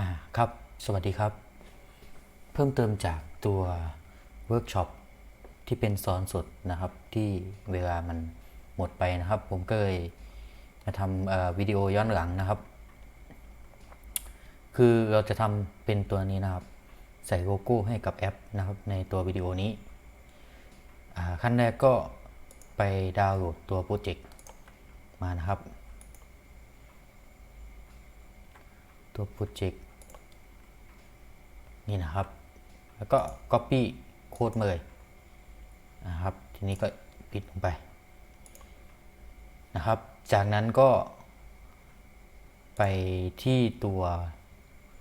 อ่าครับ สวัสดีครับ เพิ่มเติมจากตัวเวิร์กช็อปที่เป็นสอนสดนะครับ ที่เวลามันหมดไปนะครับ ผมก็เลยมาทำวิดีโอย้อนหลังนะครับ คือเราจะทำเป็นตัวนี้นะครับ ใส่โลโก้ให้กับแอปนะครับ ในตัววิดีโอนี้ ขั้นแรกก็ไปดาวน์โหลดตัวโปรเจกต์มานะครับ ตัวโปรเจกต์ นี่นะครับ แล้วก็ Copy โค้ดมาเลยนะครับ ทีนี้ก็ปิดลงไปนะครับ จากนั้นก็ ไปที่ตัว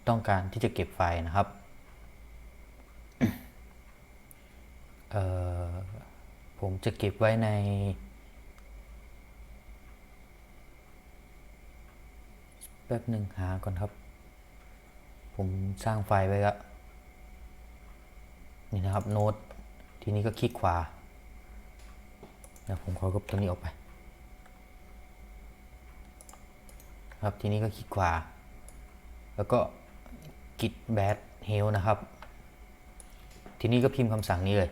ต้องการที่จะเก็บไฟล์นะครับผมจะเก็บไว้ใน แป๊บหนึ่งหาก่อนครับ ผมสร้างไฟล์ไว้แล้ว นี่นะครับโน้ตทีนี้ก็คลิกขวาเดี๋ยวผมขอกบตัวนี้ออกไป ครับทีนี้ก็คลิกขวา แล้วก็กิดแบดเฮลนะครับ ทีนี้ก็พิมพ์คำสั่งนี้เลย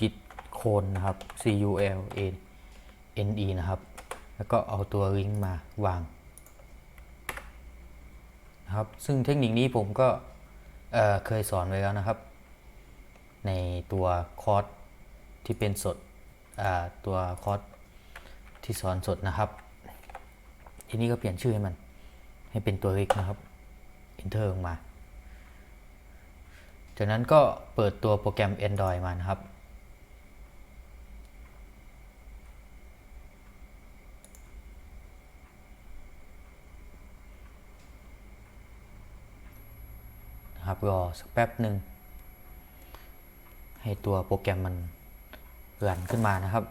กิดโคนนะครับ C U L A N E นะครับ แล้วก็เอาตัวลิงก์มาวาง ครับ ซึ่งเทคนิคนี้ผมก็เเคยสอนไว้แล้วนะครับ ในตัวคอร์สที่เป็นสดตัวคอร์สที่สอนสดนะครับ ทีนี้ก็เปลี่ยนชื่อให้มัน ให้เป็นตัวเล็กนะครับ enter ลงมา จากนั้นก็เปิดตัวโปรแกรม Android มานะครับ รอสักแป๊บหนึ่ง ให้ตัวโปรแกรมมันรันขึ้นมานะครับ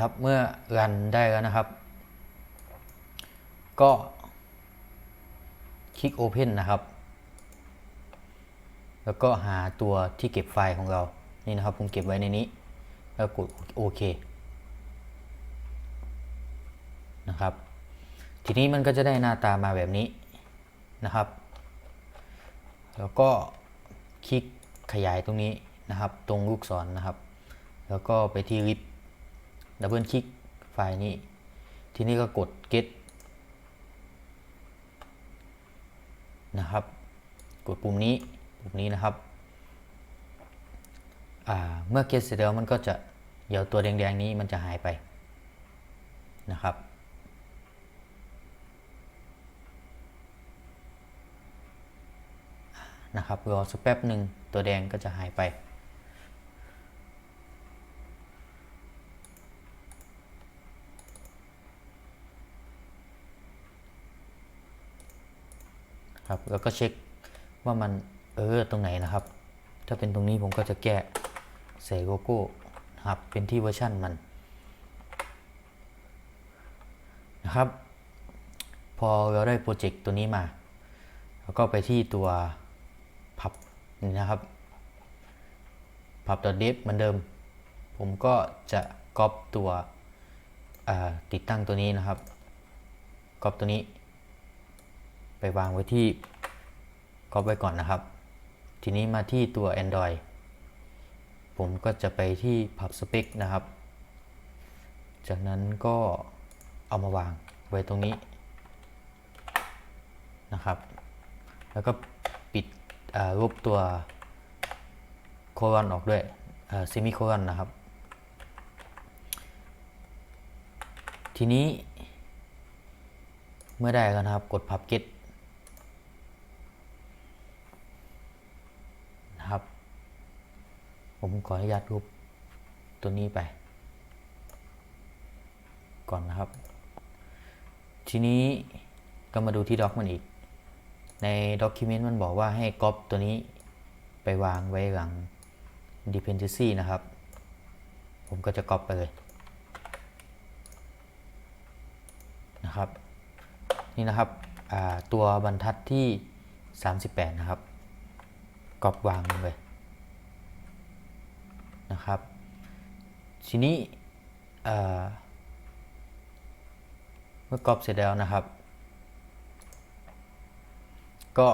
ครับเมื่อรันได้แล้วนะครับ ก็คลิก Open นะครับ แล้วก็หาตัวที่เก็บไฟล์ของเรา นี่นะครับผมเก็บไว้ในนี้ แล้วกดโอเคนะครับ ทีนี้มันก็จะได้หน้าตามาแบบนี้นะครับ แล้วก็คลิกขยายตรงนี้นะครับ ตรงลูกศรนนะครับ แล้วก็ไปที่ลิฟดับเบิลคลิกไฟล์นี้ ทีนี้ก็กด get นะครับ กดปุ่มนี้ ปุ่มนี้นะครับเมื่อ get เสร็จแล้วมันก็จะเดี๋ยวตัวแดงๆนี้มันจะหายไปนะครับ นะครับรอสักแป๊บหนึ่งตัวแดงก็จะหายไป ครับแล้วก็เช็คว่ามัน เออตรงไหนนะครับ ถ้าเป็นตรงนี้ผมก็จะแก้ใส่โลโก้นะครับเป็นที่เวอร์ชั่นมันนะครับ พอเราได้โปรเจกต์ตัวนี้มาแล้วก็ไปที่ตัวพับนี่นะครับพับ .dev เหมือนเดิม ผมก็จะก๊อปตัวติดตั้งตัวนี้นะครับก๊อปตัวนี้ ไปวางไว้ที่ก๊อปไว้ก่อนนะครับ ทีนี้มาที่ตัว Android ผมก็จะไปที่ Pub Spec นะครับ จากนั้นก็เอามาวางไว้ตรงนี้นะครับ แล้วก็ปิดรูปตัวโคลอนออกด้วยซิมิโคลอนนะครับ ทีนี้เมื่อได้แล้วนะครับ กด Pub Get นะครับ ผมขออนุญาตรูปตัวนี้ไป ก่อนนะครับ ทีนี้ก็มาดูที่ด็อกมันอีก ใน Document มันบอกว่าให้ก๊อปตัวนี้ไปวางไว้หลัง dependency นะครับ ผมก็จะก๊อปไปเลยนะครับ นี่นะครับตัวบรรทัดที่ 38 นะครับกรอบวางลงเลย นะครับ ทีนี้เมื่อกรอบเสร็จแล้วนะครับ ก็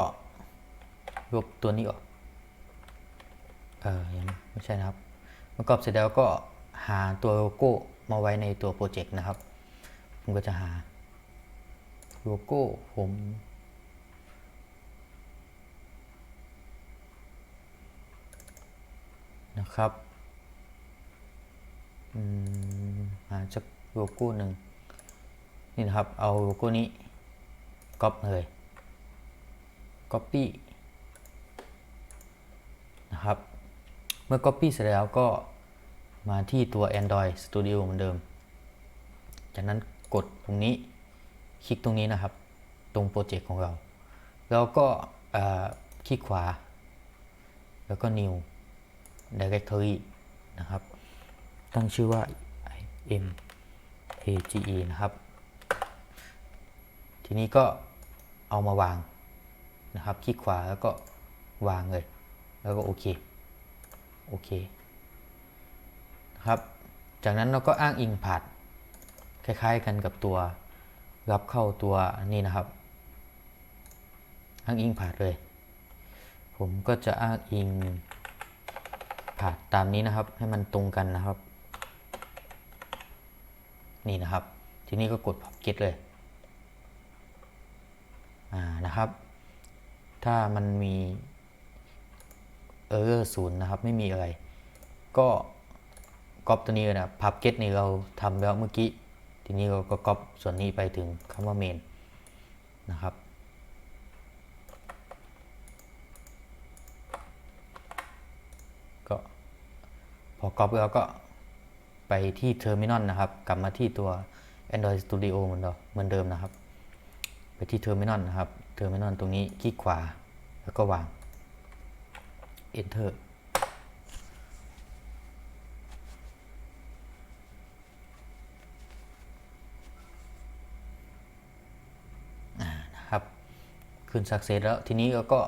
ลบตัวนี้ออกเออยังไม่ใช่นะครับเมื่อกรอบเสร็จแล้วก็หาตัวโลโก้มาไว้ในตัวโปรเจกต์นะครับ ผมก็จะหาโลโก้ผมนะครับอื มหาจากโลโก้หนึ่งนี่นะครับ เอาโลโก้นี้ก๊อปเลย Copy นะครับ เมื่อ Copy เสร็จแล้วก็มาที่ตัว Android Studio เหมือนเดิม จากนั้นกดตรงนี้ คลิกตรงนี้นะครับ ตรงโปรเจกต์ของเรา แล้วก็คลิกขวา แล้วก็ New Directory นะครับ ตั้งชื่อว่า MAGE นะครับ ทีนี้ก็เอามาวางนะครับ คลิกขวาแล้วก็วางเลย แล้วก็โอเค โอเค นะครับ จากนั้นเราก็อ้างอิงผ่านคล้ายๆกันกับตัวรับเข้าตัวนี้นะครับ อ้างอิงผ่านเลย ผมก็จะอ้างอิงผ่านตามนี้นะครับ ให้มันตรงกันนะครับ นี่นะครับ ทีนี้ก็กดพับเก็ตเลยอ่านะครับ ถ้ามันมีเออร์ศูนย์นะครับไม่มีอะไร ก็ก๊อปตัวนี้นะพับเก็ตนี่เราทำแล้วเมื่อกี้ทีนี้เราก็ก๊อปส่วนนี้ไปถึงคำว่าเมนนะครับก็พอก๊อปแล้วก็ ไปที่เทอร์มินอลนะครับ กลับมาที่ตัว Android Studio เหมือนเดิมเหมือนเดิมนะครับ ไปที่เทอร์มินอลนะครับเทอร์มินอลตรงนี้คลิกขวาแล้วก็วาง Enter นะครับ ขึ้น success แล้วทีนี้เราก็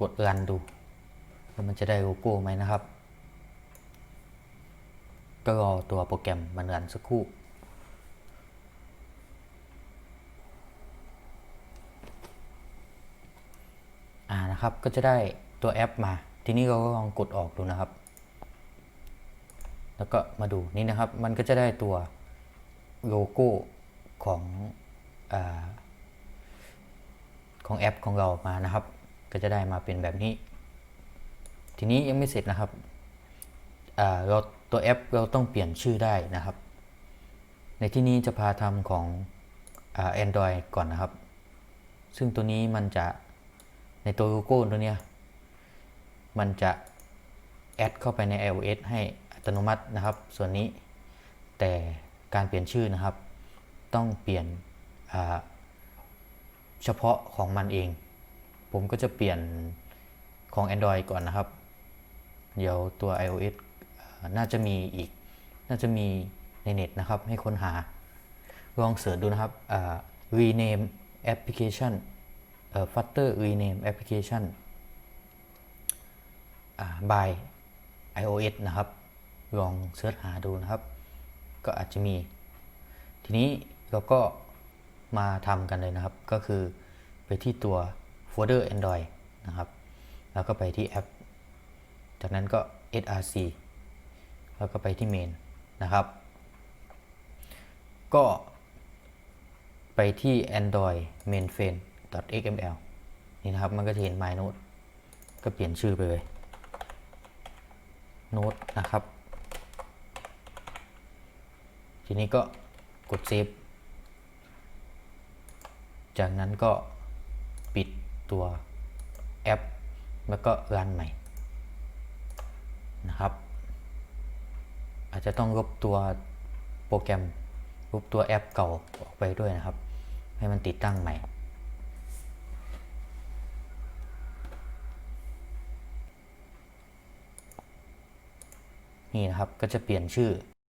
กดรันดูว่ามันจะได้โลโก้ไหมนะครับ ก็รอตัวโปรแกรมมันรันสักครู่อ่านะครับก็จะได้ตัวแอปมา ทีนี้เราก็ลองกดออกดูนะครับ แล้วก็มาดูนี่นะครับ มันก็จะได้ตัวโลโก้ของอของแอปของเรามานะครับ ก็จะได้มาเป็นแบบนี้ ทีนี้ยังไม่เสร็จนะครับเรา ตัวแอปเราต้องเปลี่ยนชื่อได้นะครับ ในที่นี้จะพาทำของอ่า Android ก่อนนะครับ ซึ่งตัวนี้มันจะในตัวโลโก้ตัวเนี้ยมันจะแอดเข้าไปใน iOS ให้อัตโนมัตินะครับ ส่วนนี้แต่การเปลี่ยนชื่อนะครับ ต้องเปลี่ยนเฉพาะของมันเอง ผมก็จะเปลี่ยนของ Android ก่อนนะครับ เดี๋ยวตัว iOS อ่า น่าจะมีอีก น่าจะมีในเน็ตนะครับ ให้ค้นหา ลองเสิร์ชดูนะครับ rename application เอ่อ flutter rename application by iOS นะครับ ลองเสิร์ชหาดูนะครับ ก็อาจจะมี ทีนี้เราก็มาทำกันเลยนะครับ ก็คือไปที่ตัวโฟลเดอร์ Android นะครับ แล้วก็ไปที่แอป จากนั้นก็ src แล้วก็ไปที่ main นะครับ ก็ไปที่ android mainframe xml นี่นะครับ มันก็จะเห็น my node ก็เปลี่ยนชื่อไปเลย node นะครับ ทีนี้ก็กดเซฟ จากนั้นก็ปิดตัวแอป แล้วก็รันใหม่นะครับ อาจจะต้องลบตัวโปรแกรมลบตัวแอปเก่าออกไปด้วยนะครับ ให้มันติดตั้งใหม่ นี่นะครับก็จะเปลี่ยนชื่อ